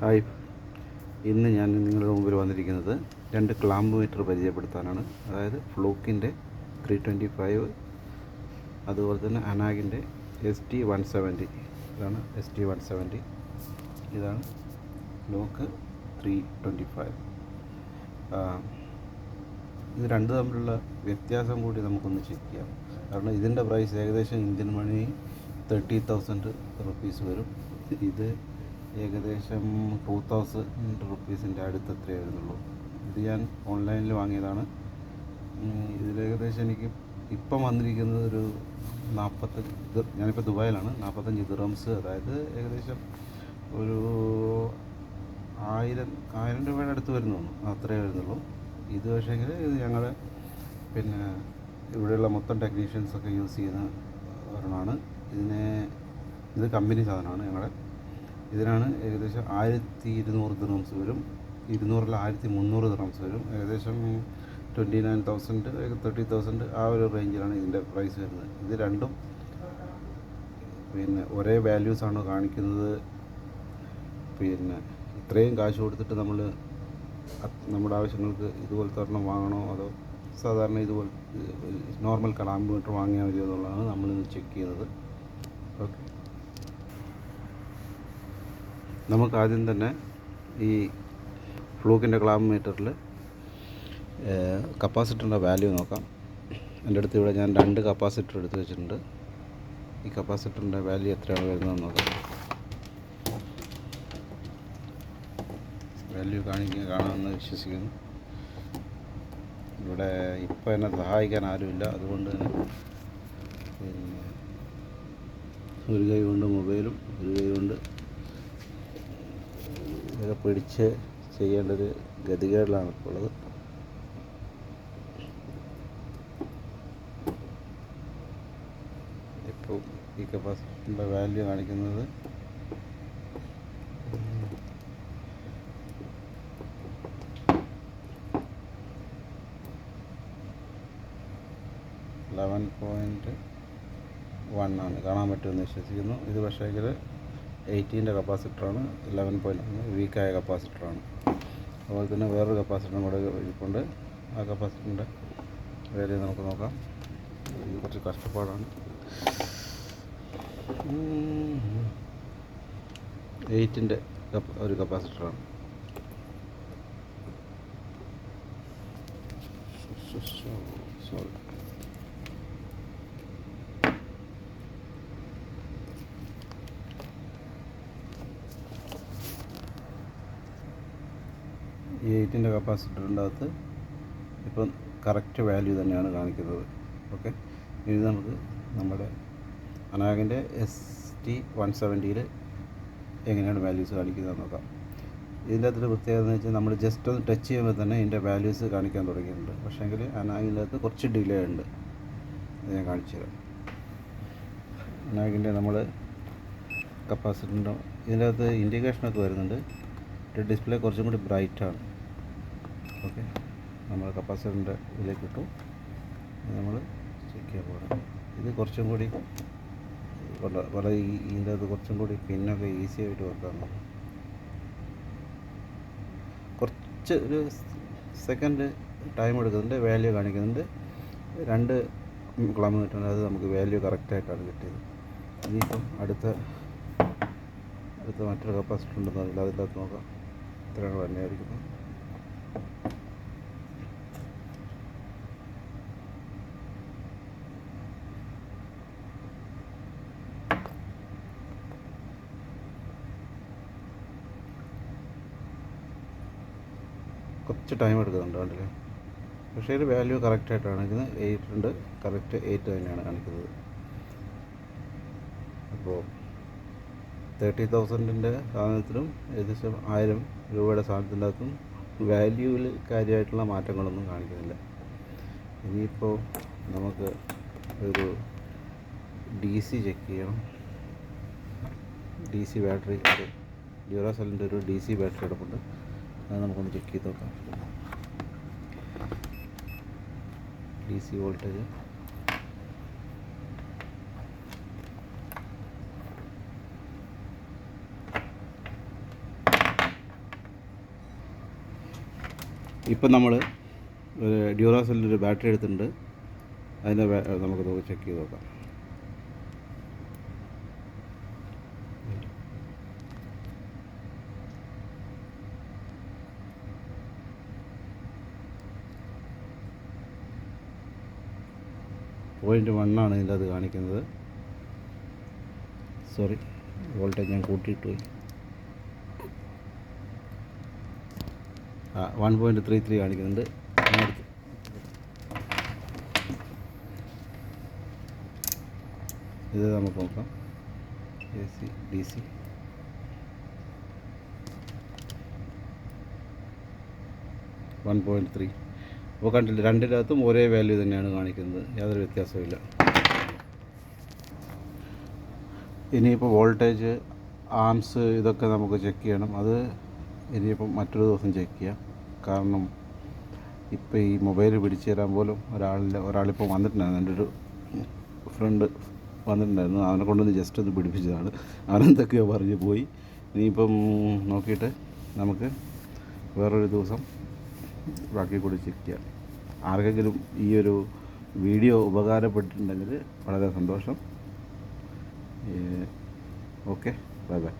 Hi. ഇന്ന് ഞാൻ നിങ്ങളുടെ മുമ്പിൽ വന്നിരിക്കുന്നത് രണ്ട് ക്ലാമ്പ് മീറ്റർ പരിചയപ്പെടുത്താനാണ്. അതായത് ഫ്ലൂക്കിന്റെ ത്രീ ട്വന്റി ഫൈവ് അതുപോലെ തന്നെ അനാഗിന്റെ എസ് ടി വൺ സെവന്റി. ഇതാണ് എസ് ടി വൺ സെവന്റി. ഇതാണ് ലോക്ക് ത്രീ ട്വന്റി ഫൈവ്. ഇത് രണ്ട് തമ്മിലുള്ള വ്യത്യാസം കൂടി നമുക്കൊന്ന് ചെക്ക് ചെയ്യാം. കാരണം ഇതിന്റെ പ്രൈസ് ഏകദേശം Indian money thirty thousand rupees വരും. ഇത് ഏകദേശം ടു തൗസൻഡ് റുപ്പീസിന്റെ അടുത്ത് അത്രേ വരുന്നുള്ളൂ ഇത് ഞാൻ ഓൺലൈനിൽ വാങ്ങിയതാണ്. ഇതിലേകദേശം എനിക്ക് ഇപ്പം വന്നിരിക്കുന്നത് ഒരു നാൽപ്പത്തഞ്ച് ഞാനിപ്പോൾ ദുബായിലാണ്. നാൽപ്പത്തഞ്ച് ദിറംസ് അതായത് ഏകദേശം ഒരു ആയിരം ആയിരം രൂപയുടെ അടുത്ത് വരുന്നുള്ളൂ അത്രേ വരുന്നുള്ളൂ ഇത് പക്ഷേങ്കിൽ ഇത് ഞങ്ങൾ പിന്നെ ഇവിടെയുള്ള മൊത്തം ടെക്നീഷ്യൻസൊക്കെ യൂസ് ചെയ്യുന്ന ഒരെണ്ണമാണ്. ഇതിനെ ഇത് കമ്പനി സാധനമാണ് ഞങ്ങളുടെ ഇതിനാണ് ഏകദേശം ആയിരത്തി ഇരുന്നൂറ് ദിർഹംസ് വരും. ഇരുന്നൂറിൽ ആയിരത്തി മുന്നൂറ് ദിർഹംസ് വരും. ഏകദേശം twenty nine thousand thirty thousand ആ ഒരു റേഞ്ചിലാണ് ഇതിന്റെ പ്രൈസ് വരുന്നത്. ഇത് രണ്ടും പിന്നെ ഒരേ വാല്യൂസ് ആണോ കാണിക്കുന്നത്. പിന്നെ ഇത്രയും കാശ് കൊടുത്തിട്ട് നമ്മൾ നമ്മുടെ ആവശ്യങ്ങൾക്ക് ഇതുപോലത്തെ ഒരെണ്ണം വാങ്ങണോ? അതോ സാധാരണ ഇതുപോലെ നോർമൽ കലാമ്പ് വാങ്ങിയാൽ മതിയോ എന്നുള്ളതാണ് നമ്മളിന്ന് ചെക്ക് ചെയ്യുന്നത്. ഓക്കെ. നമുക്ക് ആദ്യം തന്നെ ഈ ഫ്ലൂക്കിന്റെ ക്ലാം മീറ്ററിൽ കപ്പാസിറ്ററിന്റെ വാല്യൂ നോക്കാം. എന്റെ അടുത്ത് ഇവിടെ ഞാൻ രണ്ട് കപ്പാസിറ്റർ എടുത്ത് വെച്ചിട്ടുണ്ട്. ഈ കപ്പാസിറ്ററിന്റെ വാല്യൂ എത്രയാണ് വരുന്നതെന്ന് നോക്കാം. വാല്യൂ കാണിക്കുക കാണാമെന്ന് വിശ്വസിക്കുന്നു. ഇവിടെ ഇപ്പോൾ എന്നെ സഹായിക്കാൻ ആരുമില്ല. അതുകൊണ്ട് തന്നെ പിന്നെ ഒരു കൈ കൊണ്ട് മൊബൈലും ഒരു കൈ കൊണ്ട് ഇതൊക്കെ പിടിച്ച് ചെയ്യേണ്ടത് ഗതികേടിലാണ് ഇപ്പോൾ ഉള്ളത്. ഇപ്പോൾ ഈ കപ്പാസിറ്ററിന്റെ വാല്യൂ കാണിക്കുന്നത് ലെവൻ പോയിന്റ് വൺ ആണ്. കാണാൻ പറ്റുമെന്ന് വിശ്വസിക്കുന്നു. ഇത് പക്ഷേങ്കിൽ എയ്റ്റീന്റെ കപ്പാസിറ്ററാണ് ലെവൻ പോയിന്റ് വീക്കായ കപ്പാസിറ്ററാണ്. അതുപോലെ തന്നെ വേറൊരു കപ്പാസിറ്ററും കൂടെ ഇരിപ്പുണ്ട്. ആ കപ്പാസിറ്ററിന്റെ വേറെ നമുക്ക് നോക്കാം. കുറച്ച് കഷ്ടപ്പാടാണ്. എയ്റ്റിന്റെ ഒരു കപ്പാസിറ്ററാണ്. സോറി ഈ എയ്റ്റിന്റെ കപ്പാസിറ്ററിന്റെ അകത്ത് ഇപ്പം കറക്റ്റ് വാല്യൂ തന്നെയാണ് കാണിക്കുന്നത്. ഓക്കെ. ഇനി നമുക്ക് നമ്മുടെ അനാഗിന്റെ എസ് ടി വൺ സെവന്റിയിൽ എങ്ങനെയാണ് വാല്യൂസ് കാണിക്കുന്നത് നോക്കാം. ഇതിന്റെ അകത്തൊരു പ്രത്യേകത എന്ന് വെച്ചാൽ നമ്മൾ ജസ്റ്റ് ഒന്ന് ടച്ച് ചെയ്യുമ്പോൾ തന്നെ ഇതിന്റെ വാല്യൂസ് കാണിക്കാൻ തുടങ്ങിയിട്ടുണ്ട്. പക്ഷേങ്കിൽ അനാഗിന്റെ അകത്ത് കുറച്ച് ഡിലേ ഉണ്ട്. അത് ഞാൻ കാണിച്ചു തരാം. അനാഗിന്റെ നമ്മൾ കപ്പാസിറ്ററിന്റെ ഇതിന്റെ അകത്ത് ഇൻഡിക്കേഷനൊക്കെ വരുന്നുണ്ട്. ഡിസ്പ്ലേ കുറച്ചും കൂടി ബ്രൈറ്റാണ് ഓക്കെ നമ്മൾ കപ്പാസിറ്ററിന്റെ ഇതിലേക്ക് ഇട്ടു. നമ്മൾ ചെക്ക് ചെയ്യാൻ പോകണം ഇത് കുറച്ചും കൂടി വളരെ ഇതിന്റെ അത് കുറച്ചും കൂടി പിന്നൊക്കെ ഈസി ആയിട്ട് വെക്കാൻ കുറച്ച് ഒരു സെക്കൻഡ് ടൈം എടുക്കുന്നുണ്ട് വാല്യൂ കാണിക്കുന്നുണ്ട്. രണ്ട് കിലോമീറ്റർ അത് നമുക്ക് വാല്യൂ കറക്റ്റായിട്ടാണ് കിട്ടിയത്. ഇനിയിപ്പം അടുത്ത അടുത്ത മറ്റൊരു കപ്പാസിറ്റർ ഉണ്ടെന്ന് അകത്ത് നോക്കാം. ഇത്രയാണ് തന്നെയായിരിക്കുന്നത് കുറച്ച് ടൈം എടുക്കുന്നുണ്ട് കണ്ടില്ലേ? പക്ഷേ ഇത് വാല്യൂ കറക്റ്റായിട്ടാണ് കാണിക്കുന്നത് എയ്റ്റ് ഉണ്ട് കറക്റ്റ് എയ്റ്റ് തന്നെയാണ് കാണിക്കുന്നത്. അപ്പോൾ തേർട്ടി തൗസൻഡിന്റെ സാധനത്തിനും ഏകദേശം ആയിരം രൂപയുടെ സാധനത്തിന്റെ അകത്തും വാല്യൂവിൽ കാര്യമായിട്ടുള്ള മാറ്റങ്ങളൊന്നും കാണിക്കുന്നില്ല. ഇനിയിപ്പോൾ നമുക്ക് ഒരു ഡി സി ചെക്ക് ചെയ്യണം. ഡി സി ബാറ്ററി ഡ്യൂറാസെല്ലിന്റെ ഒരു ഡി സി ബാറ്ററി എടുപ്പുണ്ട് അത് നമുക്കൊന്ന് ചെക്ക് ചെയ്ത് നോക്കാം. ഡി സി വോൾട്ടേജ് ഇപ്പം നമ്മൾ ഡ്യൂറാസെല്ലിന്റെ ഒരു ബാറ്ററി എടുത്തിട്ടുണ്ട്. അതിന്റെ നമുക്ക് ചെക്ക് ചെയ്ത് നോക്കാം. പോയിന്റ് വണ്ണാണ് ഇതിന്റെ അത് കാണിക്കുന്നത്. സോറി വോൾട്ടേജ് ഞാൻ കൂട്ടിയിട്ട് പോയി. വൺ പോയിന്റ് ത്രീ ത്രീ കാണിക്കുന്നുണ്ട്. ഇത് നമുക്ക് നോക്കാം. A C D C one point three അപ്പോൾ കണ്ടില്ല രണ്ടിനകത്തും ഒരേ വാല്യൂ തന്നെയാണ് കാണിക്കുന്നത്. യാതൊരു വ്യത്യാസമില്ല ഇനിയിപ്പോൾ വോൾട്ടേജ് ആംസ് ഇതൊക്കെ നമുക്ക് ചെക്ക് ചെയ്യണം. അത് ഇനിയിപ്പം മറ്റൊരു ദിവസം ചെക്ക് ചെയ്യാം. കാരണം ഇപ്പോൾ ഈ മൊബൈൽ പിടിച്ചു തരാൻ പോലും ഒരാളില്ല ഒരാളിപ്പോൾ വന്നിട്ടുണ്ടായിരുന്നു. എന്റെ ഒരു ഫ്രണ്ട് വന്നിട്ടുണ്ടായിരുന്നു. അവനെ കൊണ്ടൊന്ന് ജസ്റ്റ് ഒന്ന് പിടിപ്പിച്ചതാണ്. അവനെന്തൊക്കെയോ പറഞ്ഞ് പോയി. ഇനിയിപ്പം നോക്കിയിട്ട് നമുക്ക് വേറൊരു ദിവസം ബാക്കി കൂടി ചെക്ക് ചെയ്യാം. ആർക്കെങ്കിലും ഈ ഒരു വീഡിയോ ഉപകാരപ്പെട്ടിട്ടുണ്ടെങ്കിൽ വളരെ സന്തോഷം. Okay bye bye.